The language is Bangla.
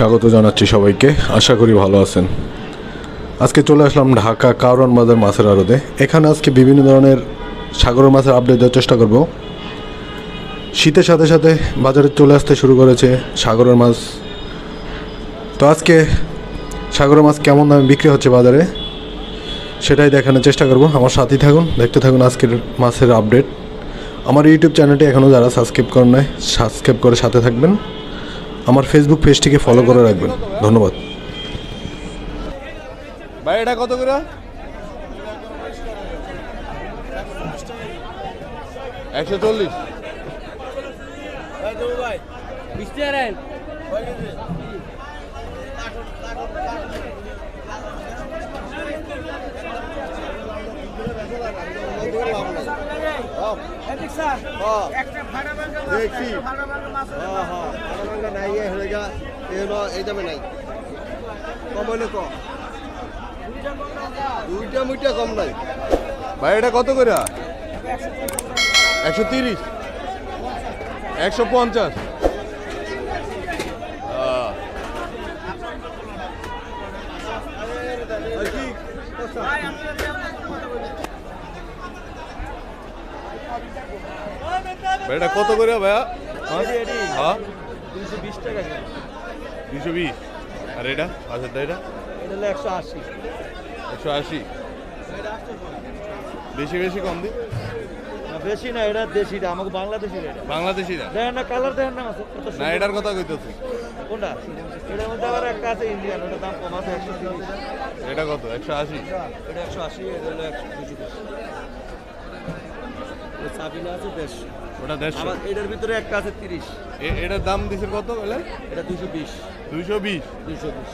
স্বাগত জানাচ্ছি সবাইকে। আশা করি ভালো আছেন। আজকে চলে আসলাম ঢাকা কারওয়ান বাজার মাছের আড়তে। এখানে আজকে বিভিন্ন ধরনের সাগরের মাছের আপডেট দেওয়ার চেষ্টা করব। শীতের সাথে সাথে বাজারে চলে আসতে শুরু করেছে সাগরের মাছ। তো আজকে সাগরের মাছ কেমন দামে বিক্রি হচ্ছে বাজারে, সেটাই দেখানোর চেষ্টা করব। আমার সাথেই থাকুন, দেখতে থাকুন আজকের মাছের আপডেট আমার ইউটিউব চ্যানেলটি এখনও যারা সাবস্ক্রাইব করেন নাই সাবস্ক্রাইব করে সাথে থাকবেন। আমার ফেসবুক পেজটিকে ফলো করে রাখবেন। ধন্যবাদ। ভাই এটা কত করে? একশো চল্লিশ। দেখছি হ্যাঁ হ্যাঁ। নাই হয়ে যা হলো এই দামে নাই। কম হইলে কম দুইটা মুইটা কম নাই। ভাই, এটা কত করে একশো তিরিশ। একশো পঞ্চাশ। এটা কত করে ভাইয়া? হ্যাঁ? দুইশো বিশ। টাকা দুশো বিশ আর এটা? আচ্ছা এটা? এটা হলো একশো আশি। একশো আশি বেশি বেশি কম দিই বেশি না এটা দেশিটা আমাকে বাংলাদেশি এটা। বাংলাদেশি না দেখেন না কালার দেখেন না মাছের না এটার কথা কইতেছি। কোনটা? এটার মধ্যে আবার একটা আছে ইন্ডিয়ান ওটার দাম কম আছে একশো তিরিশ। এটা কত? একশো আশি? এটা একশো আশি এটা হলো একশো দুশো সাবিনা আছে বেশ। ওটা দেড়শো। এটার ভিতরে একটা আছে তিরিশ। এটার দাম দিছেন কত বলে? এটা দুশো বিশ। দুইশো বিশ। দুশো বিশ।